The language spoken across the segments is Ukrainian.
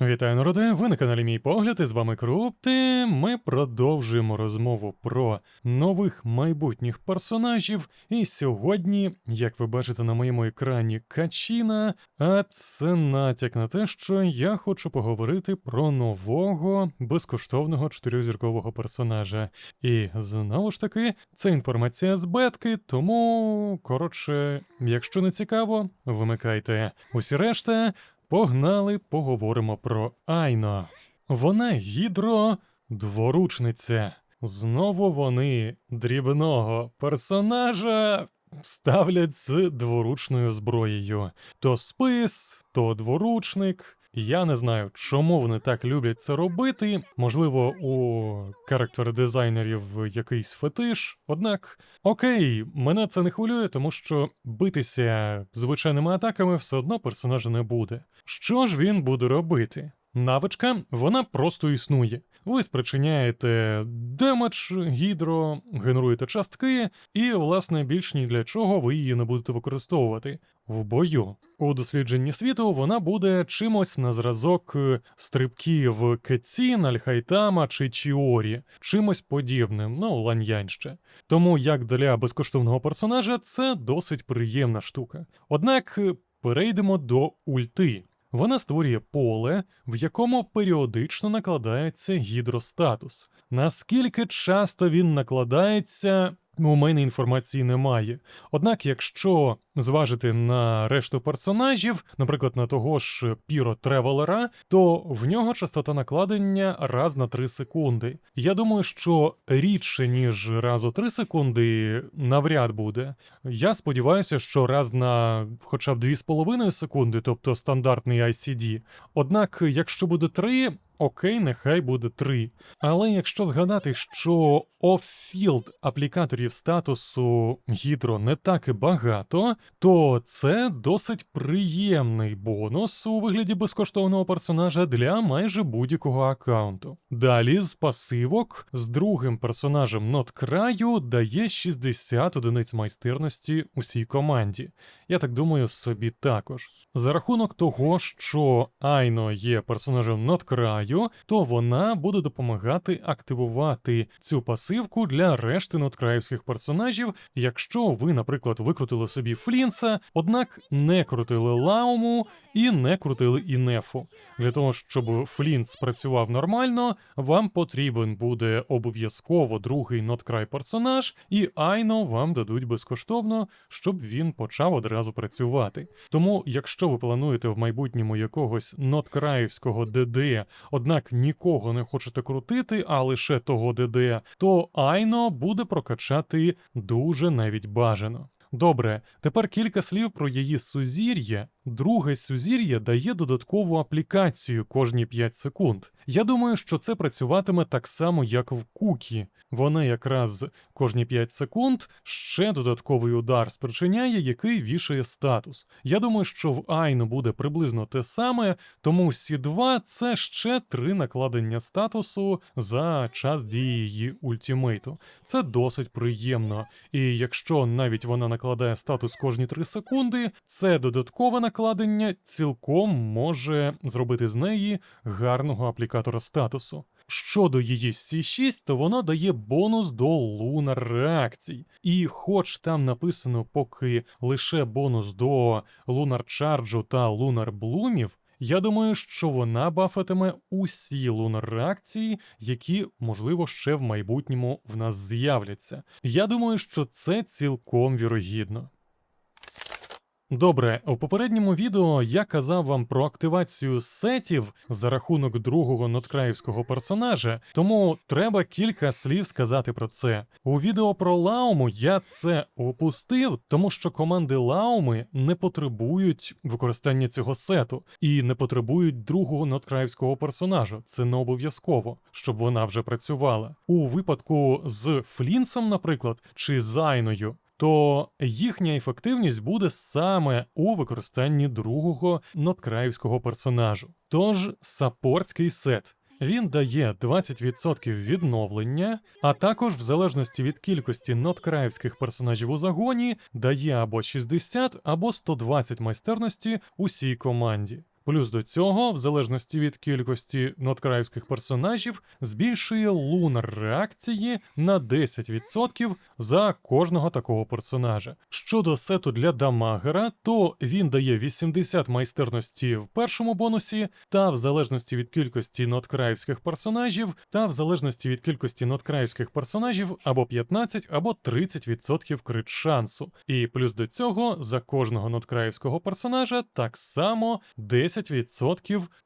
Вітаю народи! Ви на каналі Мій Погляд, і з вами Крупти. Ми продовжуємо розмову про нових майбутніх персонажів. І сьогодні, як ви бачите на моєму екрані, Качіна, а це натяк на те, що я хочу поговорити про нового безкоштовного чотирьохзіркового персонажа. І знову ж таки, це інформація з бетки, тому коротше, якщо не цікаво, вимикайте. Усі решта. Погнали, поговоримо про Айно. Вона гідро дворучниця. Знову вони дрібного персонажа ставлять з дворучною зброєю. То спис, то дворучник. Я не знаю, чому вони так люблять це робити. Можливо, у характер-дизайнерів якийсь фетиш. Однак, окей, мене це не хвилює, тому що битися звичайними атаками все одно персонажа не буде. Що ж він буде робити? Навичка, вона просто існує. Ви спричиняєте демедж гідро, генеруєте частки, і, власне, більш ні для чого ви її не будете використовувати. В бою. У дослідженні світу вона буде чимось на зразок е, стрибків Кетсін, Альхайтама чи Чіорі, чимось подібним, ну, ланьянь ще. Тому як для безкоштовного персонажа це досить приємна штука. Однак е, перейдемо до ульти. Вона створює поле, в якому періодично накладається гідростатус. Наскільки часто він накладається, у мене інформації немає. Однак, якщо зважити на решту персонажів, наприклад, на того ж Піро Тревелера, то в нього частота накладення раз на 3 секунди. Я думаю, що рідше, ніж раз у 3 секунди, навряд буде. Я сподіваюся, що раз на хоча б 2,5 секунди, тобто стандартний ICD. Однак, якщо буде 3, Окей, нехай буде 3. Але якщо згадати, що оффілд аплікаторів статусу Гідро не так і багато, то це досить приємний бонус у вигляді безкоштовного персонажа для майже будь-якого аккаунту. Далі з пасивок з другим персонажем нот краю дає 60 одиниць майстерності усій команді. Я так думаю, собі також. За рахунок того, що Айно є персонажем нот краю, то вона буде допомагати активувати цю пасивку для решти ноткраївських персонажів, якщо ви, наприклад, викрутили собі Флінса, однак не крутили Лауму і не крутили Інефу. Для того, щоб Флінт спрацював нормально, вам потрібен буде обов'язково другий ноткрай персонаж, і Айно вам дадуть безкоштовно, щоб він почав одразу працювати. Тому, якщо ви плануєте в майбутньому якогось ноткраївського ДД, однак нікого не хочете крутити, а лише того ДД, то Айно буде прокачати дуже навіть бажано. Добре, тепер кілька слів про її сузір'я. Друге сузір'я дає додаткову аплікацію кожні 5 секунд. Я думаю, що це працюватиме так само, як в кукі. Вона якраз кожні 5 секунд ще додатковий удар спричиняє, який вішає статус. Я думаю, що в Айну буде приблизно те саме, тому Сі2 це ще три накладення статусу за час дії її ультимейту. Це досить приємно. І якщо навіть вона накладає статус кожні 3 секунди, це додаткове накладення цілком може зробити з неї гарного аплікатора статусу. Щодо її C6, то воно дає бонус до лунар реакцій. І хоч там написано поки лише бонус до лунар чарджу та лунар блумів, я думаю, що вона бафатиме усі лунар реакції, які, можливо, ще в майбутньому в нас з'являться. Я думаю, що це цілком вірогідно. Добре, у попередньому відео я казав вам про активацію сетів за рахунок другого ноткраївського персонажа, тому треба кілька слів сказати про це. У відео про Лауму я це опустив, тому що команди Лауми не потребують використання цього сету і не потребують другого ноткраївського персонажа. Це не обов'язково, щоб вона вже працювала. У випадку з Флінсом, наприклад, чи з Айною то їхня ефективність буде саме у використанні другого ноткраївського персонажу. Тож саппортський сет. Він дає 20% відновлення, а також, в залежності від кількості ноткраївських персонажів у загоні, дає або 60, або 120 майстерності усій команді. Плюс до цього, в залежності від кількості ноткраївських персонажів, збільшує лунар реакції на 10% за кожного такого персонажа. Щодо сету для дамагера, то він дає 80 майстерності в першому бонусі, та в залежності від кількості ноткраївських персонажів, та в залежності від кількості ноткраївських персонажів або 15, або 30% крит шансу. І плюс до цього за кожного ноткраївського персонажа так само 10%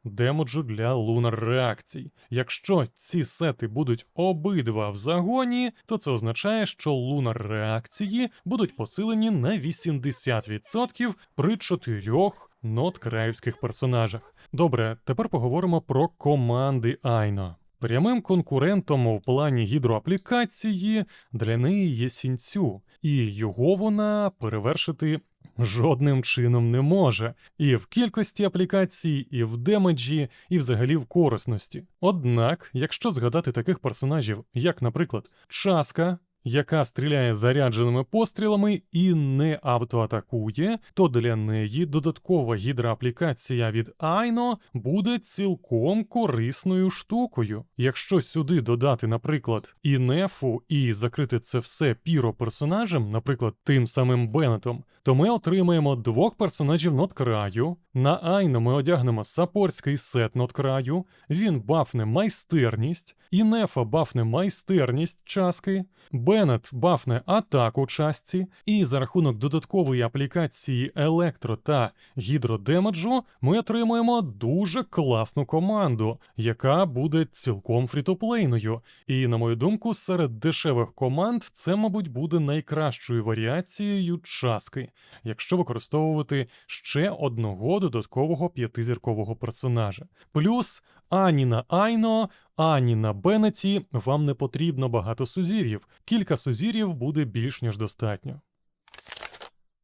демоджу для лунар реакцій. Якщо ці сети будуть обидва в загоні, то це означає, що лунар реакції будуть посилені на 80% при чотирьох ноткраївських персонажах. Добре, тепер поговоримо про команди Айно. Прямим конкурентом в плані гідроаплікації для неї є сінцю, і його вона перевершити жодним чином не може. І в кількості аплікацій, і в демеджі, і взагалі в корисності. Однак, якщо згадати таких персонажів, як, наприклад, Часка, яка стріляє зарядженими пострілами і не автоатакує, то для неї додаткова гідроаплікація від Айно буде цілком корисною штукою. Якщо сюди додати, наприклад, і нефу, і закрити це все піро-персонажем, наприклад, тим самим Беннетом, то ми отримаємо двох персонажів ноткраю. На Айно ми одягнемо сапорський сет ноткраю, він бафне майстерність, і нефа бафне майстерність часки. Беннет бафне атаку часті, і за рахунок додаткової аплікації електро та гідродемеджу ми отримуємо дуже класну команду, яка буде цілком фрітоплейною. І, на мою думку, серед дешевих команд це, мабуть, буде найкращою варіацією часки, якщо використовувати ще одного додаткового п'ятизіркового персонажа. Плюс ані на Айно, ані на Бенеті вам не потрібно багато сузір'їв. Кілька сузір'їв буде більш ніж достатньо.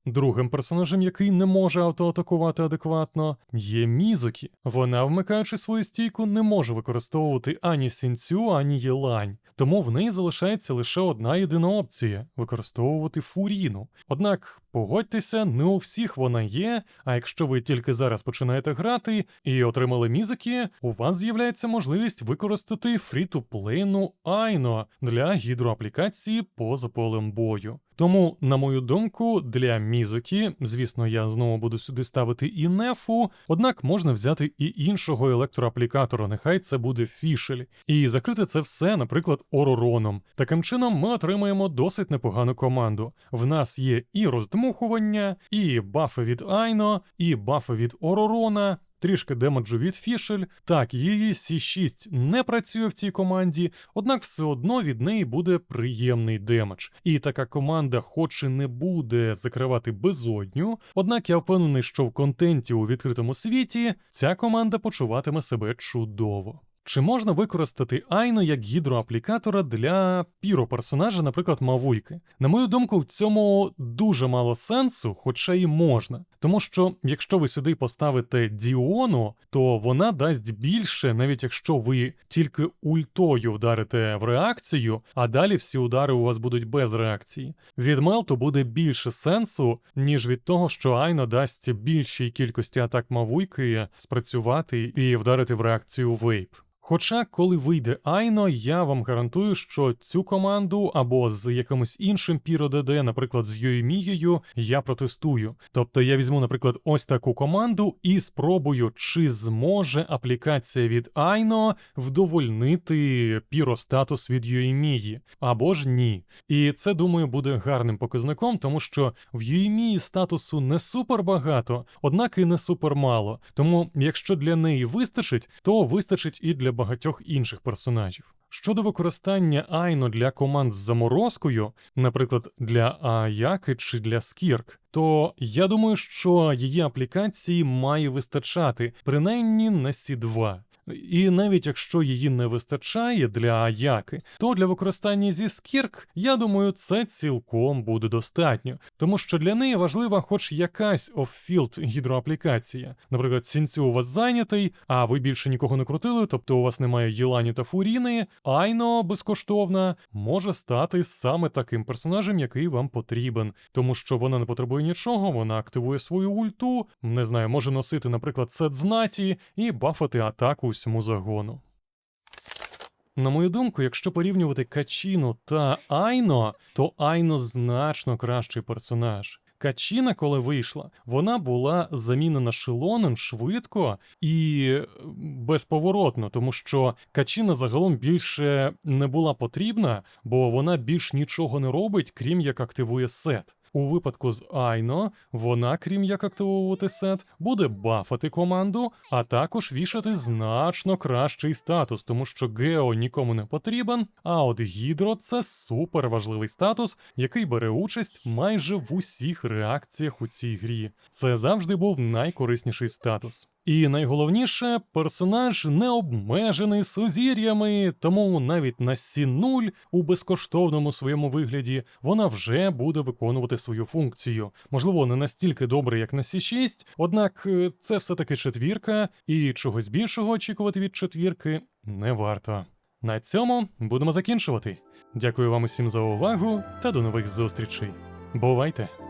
Другим персонажем, який не може автоатакувати адекватно, є Мізукі. Вона, вмикаючи свою стійку, не може використовувати ані сінцю, ані єлань, тому в неї залишається лише одна єдина опція використовувати фуріну. Однак, погодьтеся, не у всіх вона є. А якщо ви тільки зараз починаєте грати і отримали Мізукі, у вас з'являється можливість використати фрі-ту-плейну Айно для гідроаплікації поза полем бою. Тому, на мою думку, для Мізукі, звісно, я знову буду сюди ставити і нефу, однак можна взяти і іншого електроаплікатора, нехай це буде фішель, і закрити це все, наприклад, оророном. Таким чином, ми отримаємо досить непогану команду. В нас є і роздмухування, і бафи від Айно, і бафи від Оророна. Трішки демеджу від Фішель. Так, її Сі6 не працює в цій команді, однак все одно від неї буде приємний демедж. І така команда, хоч і не буде закривати безодню, однак я впевнений, що в контенті у відкритому світі ця команда почуватиме себе чудово. Чи можна використати Айно як гідроаплікатора для піро-персонажа, наприклад, Мавуйки? На мою думку, в цьому дуже мало сенсу, хоча й можна. Тому що якщо ви сюди поставите Діону, то вона дасть більше, навіть якщо ви тільки ультою вдарите в реакцію, а далі всі удари у вас будуть без реакції. Від Мелту буде більше сенсу, ніж від того, що Айно дасть більшій кількості атак Мавуйки спрацювати і вдарити в реакцію Вейп. Хоча, коли вийде Айно, я вам гарантую, що цю команду або з якимось іншим Піро ДД, наприклад, з Йоймією, я протестую. Тобто я візьму, наприклад, ось таку команду і спробую, чи зможе аплікація від Айно вдовольнити Піро статус від Йоймії, або ж ні. І це, думаю, буде гарним показником, тому що в Йоймії статусу не супер багато, однак і не супер мало. Тому, якщо для неї вистачить, то вистачить і для багатьох інших персонажів. Щодо використання Айно для команд з заморозкою, наприклад, для Аяки чи для Скірк, то я думаю, що її аплікації має вистачати, принаймні на Сі 2 І навіть якщо її не вистачає для Аяки, то для використання зі скірк, я думаю, це цілком буде достатньо, тому що для неї важлива хоч якась оффілд гідроаплікація. Наприклад, сінцю у вас зайнятий, а ви більше нікого не крутили, тобто у вас немає Єлані та Фуріни, Айно безкоштовна може стати саме таким персонажем, який вам потрібен, тому що вона не потребує нічого, вона активує свою ульту, не знаю, може носити, наприклад, сет знаті і бафати атаку усьому загону. На мою думку, якщо порівнювати Качіну та Айно, то Айно значно кращий персонаж. Качіна, коли вийшла, вона була замінена Шилоном швидко і е, безповоротно, тому що Качіна загалом більше не була потрібна, бо вона більш нічого не робить, крім як активує сет. У випадку з Айно, вона, крім як активовувати сет, буде бафати команду, а також вішати значно кращий статус, тому що Гео нікому не потрібен. А от Гідро це супер важливий статус, який бере участь майже в усіх реакціях у цій грі. Це завжди був найкорисніший статус. І найголовніше, персонаж не обмежений сузір'ями, тому навіть на Сі-0 у безкоштовному своєму вигляді вона вже буде виконувати свою функцію. Можливо, не настільки добре, як на Сі-6, однак е, це все-таки четвірка, і чогось більшого очікувати від четвірки не варто. На цьому будемо закінчувати. Дякую вам усім за увагу та до нових зустрічей. Бувайте!